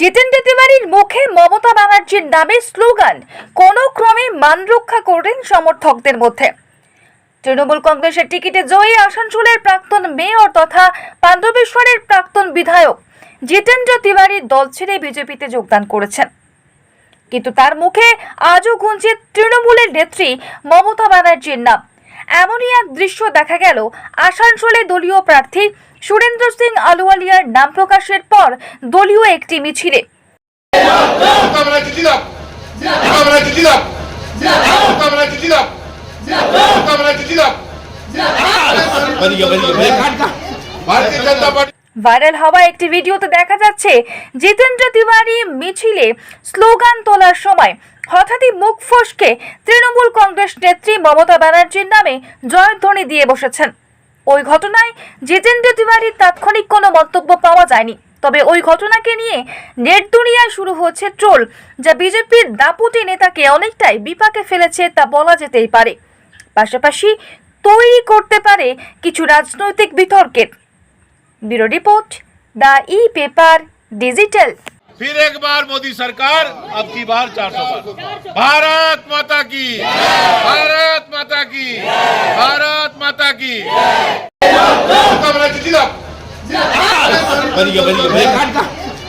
জিতেন্দ্র তিওয়ারির মুখে মমতা ব্যানার্জির নামে স্লোগান কোনো ক্রমে মান রক্ষা করলেন সমর্থকদের মধ্যে। তৃণমূল কংগ্রেসের টিকিটে জয়ী আসানসোলের প্রাক্তন মেয়র তথা পাণ্ডবেশ্বরের প্রাক্তন বিধায়ক জিতেন্দ্র তিওয়ারি দল ছেড়ে বিজেপিতে যোগদান করেছেন। কিন্তু তার মুখে আজও গুঞ্জে তৃণমূলের নেত্রী মমতা ব্যানার্জির নাম। এমনই এক দৃশ্য দেখা গেল আসানসোলে দলীয় প্রার্থী সুরেন্দ্র সিং আলুওয়ালিয়ার নাম প্রকাশের পর দলীয় একটি মিছিলে कामना जिलाप कामना जिलाप कामना जिलाप कामना जिलाप बढ़िया बढ़िया भारतीय जनता पार्टी ভাইরাল হওয়া একটি ভিডিওতে দেখা যাচ্ছে, জিতেন্দ্র তিওয়ারি মিছিলে স্লোগান তোলার সময় হঠাৎই মুখ ফসকে তৃণমূল কংগ্রেস নেত্রী মমতা ব্যানার্জির নামে জয়ধ্বনি দিয়ে বসেছেন। ওই ঘটনায় জিতেন্দ্র তিওয়ারির তাৎক্ষণিক কোনো মন্তব্য পাওয়া যায়নি। তবে ওই ঘটনাকে নিয়ে নেট দুনিয়ায় শুরু হচ্ছে ট্রোল, যা বিজেপির দাপুটি নেতাকে অনেকটাই বিপাকে ফেলেছে তা বলা যেতেই পারে। পাশাপাশি তৈরি করতে পারে কিছু রাজনৈতিক বিতর্কের। Bureau report the E paper digital. फिर एक बार मोदी सरकार अब की बार चार सौ बार। भारत माता की भारत माता की भारत माता की। गया गया